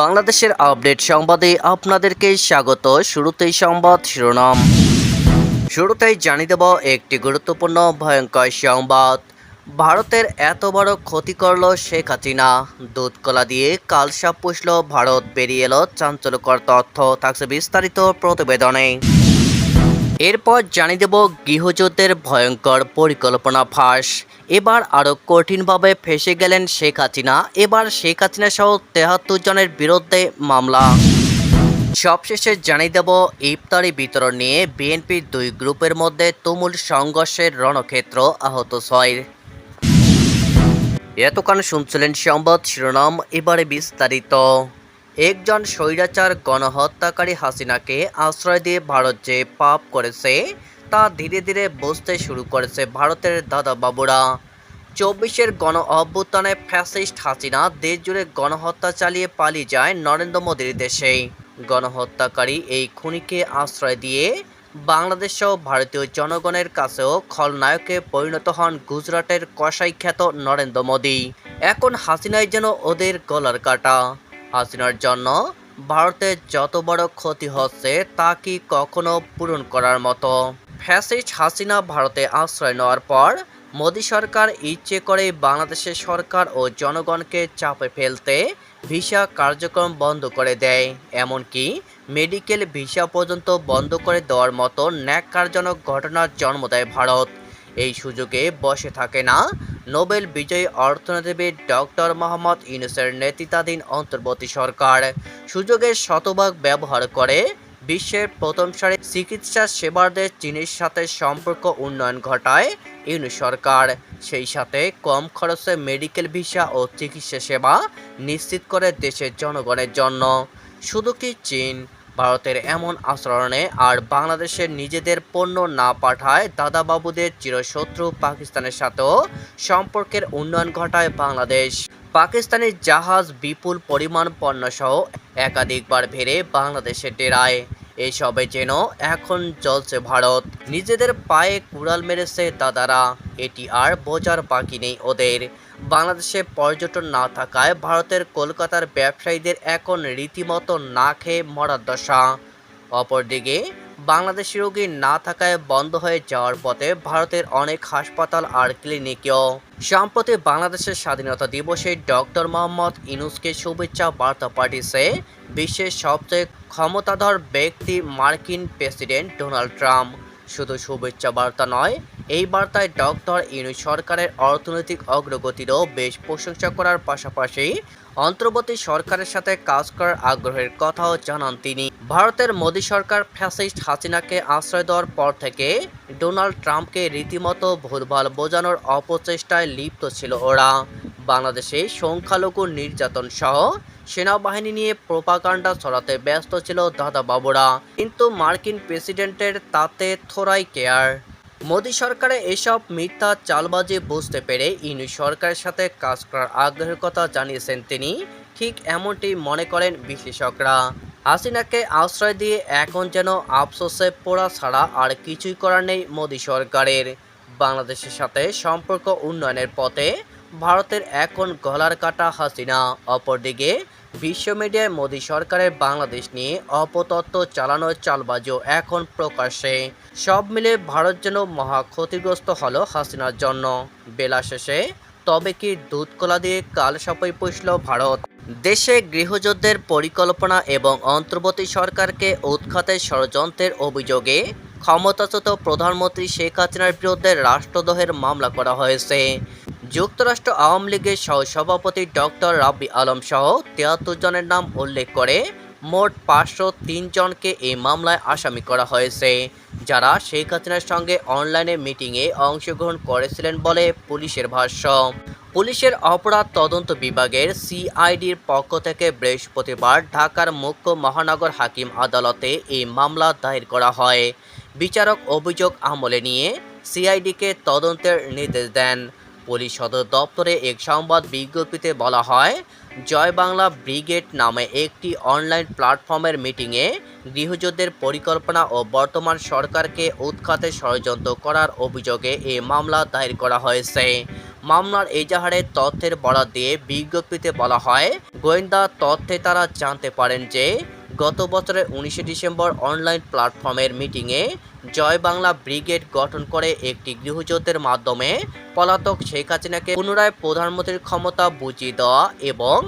বাংলাদেশের আপডেট সংবাদে আপনাদেরকে স্বাগত। শুরুতেই সংবাদ শিরোনাম। শুরুতেই জানিয়ে দেব একটি গুরুত্বপূর্ণ ভয়ঙ্কর সংবাদ। ভারতের এত বড় ক্ষতি করল শেখ হাসিনা। দুধকলা দিয়ে কালসাপ পুষল ভারত, বেরিয়ে এলো চাঞ্চল্যকর তথ্য। থাকছে বিস্তারিত প্রতিবেদনে। এরপর জানিয়ে দেব গৃহযুদ্ধের ভয়ঙ্কর পরিকল্পনা ফাঁস। এবার আরও কঠিনভাবে ফেসে গেলেন শেখ হাসিনা। এবার শেখ হাসিনা সহ তেহাত্তর জনের বিরুদ্ধে মামলা। সবশেষে জানিয়ে দেব ইফতারি বিতরণ নিয়ে বিএনপির দুই গ্রুপের মধ্যে তুমুল সংঘর্ষের রণক্ষেত্র আহত ছয়। এতক্ষণ শুনছিলেন সংবাদ শিরোনাম, এবারে বিস্তারিত। একজন স্বৈরাচার গণহত্যাকারী হাসিনাকে আশ্রয় দিয়ে ভারত যে পাপ করেছে, তা ধীরে ধীরে বুঝতে শুরু করেছে ভারতের দাদা বাবুরা চব্বিশের গণ অভ্যুত্থানে ফ্যাসিস্ট হাসিনা দেশ জুড়ে গণহত্যা চালিয়ে পালিয়ে যায় নরেন্দ্র মোদীর দেশে। গণহত্যাকারী এই খুনিকে আশ্রয় দিয়ে বাংলাদেশ সহ ভারতীয় জনগণের কাছেও খলনায়কে পরিণত হন গুজরাটের কসাই খ্যাত নরেন্দ্র মোদী। এখন হাসিনাই যেন ওদের গলার কাটা। হাসিনার জন্য ভারতের যত বড় ক্ষতি হচ্ছে, তা কি কখনো পূরণ করার মতো? ফ্যাসিস্ট হাসিনা ভারতে আশ্রয় নেওয়ার পর, মোদী সরকার ইচ্ছে করে বাংলাদেশের সরকার ও জনগণকে চাপে ফেলতে ভিসা কার্যক্রম বন্ধ করে দেয়। এমনকি মেডিকেল ভিসা পর্যন্ত বন্ধ করে দেওয়ার মতো ন্যাক্কারজনক ঘটনার জন্ম দেয় ভারত। এই সুযোগে বসে থাকে না নোবেল বিজয়ী অর্থনীতিবিদ ডক্টর মোহাম্মদ ইউনুসের নেতৃত্বাধীন অন্তর্বর্তী সরকার। সুযোগের শতভাগ ব্যবহার করে বিশ্বের প্রথম সারির চিকিৎসা সেবাদের চীনের সাথে সম্পর্ক উন্নয়ন ঘটায় ইউনুস সরকার। সেই সাথে কম খরচে মেডিকেল ভিসা ও চিকিৎসা সেবা নিশ্চিত করে দেশের জনগণের জন্য। শুধু কি চীন ভারতের এমন আচরণে আর বাংলাদেশের নিজেদের পণ্য না পাঠায় দাদাবাবুদের চিরশত্রু পাকিস্তানের সাথেও সম্পর্কের উন্নয়ন ঘটায় বাংলাদেশ। পাকিস্তানি জাহাজ বিপুল পরিমাণ পণ্যসহ একাধিকবার ভেড়ে বাংলাদেশে ডেরায়। এসবে যেন এখন চলছে ভারত। নিজেদের পায়ে কুড়াল মেরেছে দাদারা। এটি আর বোঝার বাকি নেই ওদের। বাংলাদেশে পর্যটন না থাকায় ভারতের কলকাতার ব্যবসায়ীদের এখন রীতিমতো না খেয়ে মরার দশা। অপরদিকে বাংলাদেশি রোগী না থাকায় বন্ধ হয়ে যাওয়ার পথে ভারতের অনেক হাসপাতাল আর ক্লিনিকেও। সম্প্রতি বাংলাদেশের স্বাধীনতা দিবসে ডক্টর মোহাম্মদ ইনুসকে শুভেচ্ছা বার্তা পাঠিয়েছে বিশ্বের সবচেয়ে ক্ষমতাধর ব্যক্তি মার্কিন প্রেসিডেন্ট ডোনাল্ড ট্রাম্প। শুধু শুভেচ্ছা বার্তা নয়, এই বার্তায় ডক্টর ইউনুস সরকারের অর্থনৈতিক অগ্রগতিরও বেশ প্রশংসা করার পাশাপাশি অন্তর্বর্তী সরকারের সাথে কাজ করার আগ্রহের কথাও জানান তিনি। ভারতের মোদী সরকার ফ্যাসিস্ট হাসিনাকে আশ্রয় দেওয়ার পর থেকে ডোনাল্ড ট্রাম্পকে রীতিমতো ভুলভাল বোঝানোর অপচেষ্টায় লিপ্ত ছিল ওরা। বাংলাদেশে সংখ্যালঘু নির্যাতন সহ সেনাবাহিনী নিয়ে প্রোপাগান্ডা ছড়াতে ব্যস্ত ছিল দাদা বাবুরা কিন্তু মার্কিন প্রেসিডেন্টের তাতে থোড়াই কেয়ার। মোদী সরকারে এসব মিথ্যা চালবাজি বুঝতে পেরে ইনু সরকারের সাথে কাজ করার আগ্রহের কথা জানিয়েছেন তিনি। ঠিক এমনটি মনে করেন বিশ্লেষকরা। হাসিনাকে আশ্রয় দিয়ে এখন যেন আফসোসে পোড়া ছাড়া আর কিছুই করার নেই মোদী সরকারের। বাংলাদেশের সাথে সম্পর্ক উন্নয়নের পথে ভারতের এখন গলার কাটা হাসিনা, অপরদিকে বিশ্ব মিডিয়ায় মোদী সরকারের বাংলাদেশ নিয়ে অপতত্ত্ব চালানোর চালবাজিও এখন প্রকাশ্যে। সব মিলে ভারত যেন মহা ক্ষতিগ্রস্ত হলো হাসিনার জন্য। বেলা শেষে, তবে কি দুধ কলা দিয়ে কাল সাপই পুষল ভারত? দেশে গৃহযুদ্ধের পরিকল্পনা এবং অন্তর্বর্তী সরকারকে উৎখাতের ষড়যন্ত্রের অভিযোগে ক্ষমতাচ্যুত প্রধানমন্ত্রী শেখ হাসিনার বিরুদ্ধে রাষ্ট্রদ্রোহের মামলা করা হয়েছে। যুক্তরাষ্ট্র আওয়ামী লীগের সহসভাপতি ডক্টর রাব্বি আলম সহ তিয়াত্তর জনের নাম উল্লেখ করে মোট পাঁচশো তিন জনকে এই মামলায় আসামি করা হয়েছে, যারা শেখ হাসিনার সঙ্গে অনলাইনে মিটিংয়ে অংশগ্রহণ করেছিলেন বলে পুলিশের ভাষ্য। পুলিশের অপরাধ তদন্ত বিভাগের সিআইডির পক্ষ থেকে বৃহস্পতিবার ঢাকার মুখ্য মহানগর হাকিম আদালতে এই মামলা দায়ের করা হয়। বিচারক অভিযোগ আমলে নিয়ে সিআইডিকে তদন্তের নির্দেশ দেন। পুলিশ সদর দপ্তরে এক সংবাদ বিজ্ঞপ্তিতে বলা হয়, জয় বাংলা ব্রিগেড নামে একটি অনলাইন প্ল্যাটফর্মের মিটিংয়ে গৃহযুদ্ধের পরিকল্পনা ও বর্তমান সরকারকে উৎখাতে ষড়যন্ত্র করার অভিযোগে এই মামলা দায়ের করা হয়েছে। মামলার এজাহারের তথ্যের বরাত দিয়ে বিজ্ঞপ্তিতে বলা হয়, গোয়েন্দা তথ্যে তারা জানতে পারেন যে গত বছরের উনিশে ডিসেম্বর অনলাইন প্ল্যাটফর্মের মিটিংয়ে জয় বাংলা ব্রিগেড গঠন করে একটি গৃহযুদ্ধের মাধ্যমে পলাতক শেখ হাসিনাকে পুনরায় প্রধানমন্ত্রীর ক্ষমতা বুঝিয়ে দেওয়া এবং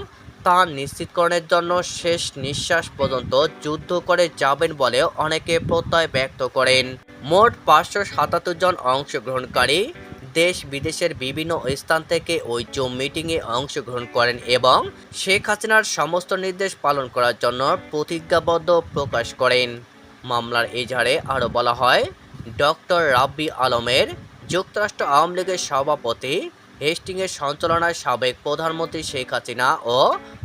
তা নিশ্চিতকরণের জন্য শেষ নিঃশ্বাস পর্যন্ত যুদ্ধ করে যাবেন বলে অনেকে প্রত্যয় ব্যক্ত করেন। মোট পাঁচশো সাতাত্তর জন অংশগ্রহণকারী দেশ বিদেশের বিভিন্ন স্থান থেকে ওই জুম মিটিংয়ে অংশগ্রহণ করেন এবং শেখ হাসিনার সমস্ত নির্দেশ পালন করার জন্য প্রতিজ্ঞাবদ্ধ প্রকাশ করেন। মামলার এজাহারে আরও বলা হয়, ডক্টর রাব্বি আলমের যুক্তরাষ্ট্র আওয়ামী লীগের সভাপতি হেস্টিংয়ের সঞ্চালনায় সাবেক প্রধানমন্ত্রী শেখ হাসিনা ও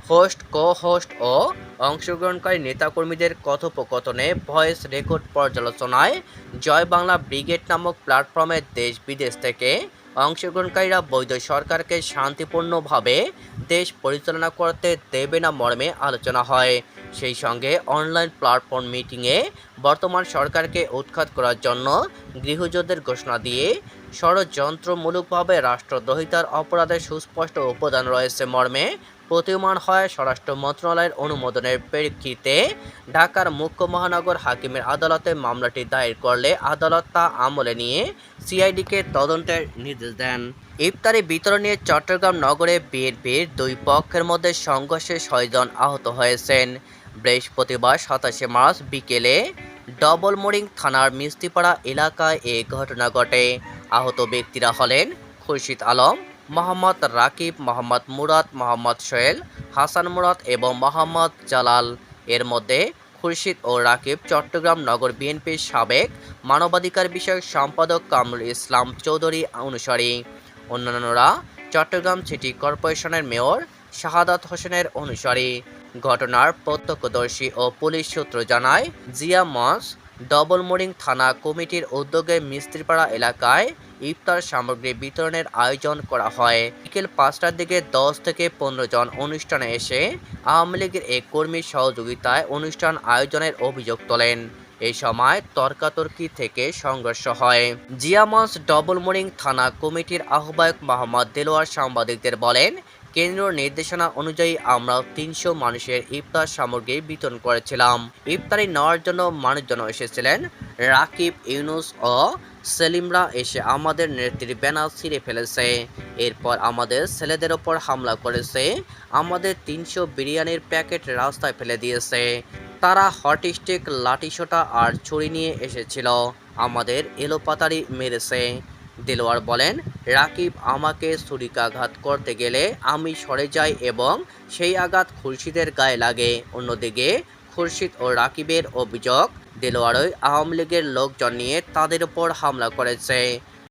হোস্ট কো হোস্ট ও অংশগ্রহণকারী নেতাকর্মীদের কথোপকথনে ভয়েস রেকর্ড পর্যালোচনায় জয় বাংলা ব্রিগেড নামক প্ল্যাটফর্মে দেশ বিদেশ থেকে অংশগ্রহণকারীরা বৈধ সরকারকে শান্তিপূর্ণভাবে দেশ পরিচালনা করতে দেবে না মর্মে আলোচনা হয়। সেই সঙ্গে অনলাইন প্ল্যাটফর্ম মিটিংয়ে বর্তমান সরকারকে উৎখাত করার জন্য গৃহযুদ্ধের ঘোষণা দিয়ে ষড়যন্ত্রমূলকভাবে রাষ্ট্রদ্রোহিতার অপরাধের সুস্পষ্ট উপাদান রয়েছে মর্মে প্রতীয়মান হয় স্বরাষ্ট্র মন্ত্রণালয়ের অনুমোদনের প্রেক্ষিতে ঢাকার মুখ্য মহানগর হাকিমের আদালতে মামলাটি দায়ের করলে আদালত তা আমলে নিয়ে সিআইডিকে তদন্তের নির্দেশ দেন। ইফতারি বিতরণ নিয়ে চট্টগ্রাম নগরে বিএনপির দুই পক্ষের মধ্যে সংঘর্ষে ছয়জন আহত হয়েছেন। বৃহস্পতিবার সাতাশে মার্চ বিকেলে ডবলমোরিং থানার মিস্তিপাড়া এলাকায় এ ঘটনা ঘটে। আহত ব্যক্তিরা হলেন খুরশিদ আলম মোহাম্মদ রাকিব, মোহাম্মদ মুরাদ, মোহাম্মদ সোহেল, হাসান মুরাদ এবং মোহাম্মদ জালাল। এর মধ্যে খুরশিদ ও রাকিব চট্টগ্রাম নগর বিএনপির সাবেক মানবাধিকার বিষয়ক সম্পাদক কামরুল ইসলাম চৌধুরী অনুসারী। অন্যান্যরা চট্টগ্রাম সিটি কর্পোরেশনের মেয়র শাহাদাত হোসেনের অনুসারী। ঘটনার প্রত্যক্ষদর্শী ও পুলিশ সূত্র জানায়, জিয়া মঞ্চ ডবলমোরিং থানা কমিটির উদ্যোগে মিস্ত্রিপাড়া এলাকায় ইফতার সামগ্রী বিতরণের আয়োজন করা হয়। বিকেল পাঁচটার দিকে দশ থেকে পনেরো জন অনুষ্ঠানে এসে আওয়ামী লীগের এক কর্মীর সহযোগিতায় অনুষ্ঠান আয়োজনের অভিযোগ তোলেন। এই সময় তর্কাতর্কি থেকে সংঘর্ষ হয়। জিয়ামঞ্চ ডবলমোরিং থানা কমিটির আহ্বায়ক মোহাম্মদ দেলোয়ার সাংবাদিকদের বলেন কেন্দ্রীয় নির্দেশনা অনুযায়ী আমরা তিনশো মানুষের ইফতার সামগ্রী বিতরণ করেছিলাম। ইফতারি নেওয়ার জন্য মানুষজন এসেছিলেন। রাকিব, ইউনুস ও সেলিমরা এসে আমাদের নেত্রীর ব্যানার ছিঁড়ে ফেলেছে। এরপর আমাদের ছেলেদের ওপর হামলা করেছে। আমাদের তিনশো বিরিয়ানির প্যাকেট রাস্তায় ফেলে দিয়েছে। তারা হটস্টিক লাঠিসোটা আর ছুরি নিয়ে এসেছিল। আমাদের এলোপাতারি মেরেছে। দেলোয়ার বলেন, রাকিব আমাকে ছুরিকাঘাত করতে গেলে আমি সরে যাই এবং সেই আঘাত খুরশিদের গায়ে লাগে। অন্যদিকে, খুরশিদ ও রাকিবের অভিযোগ, দেলোয়ারই আওয়ামী লীগের লোকজন নিয়ে তাদের উপর হামলা করেছে।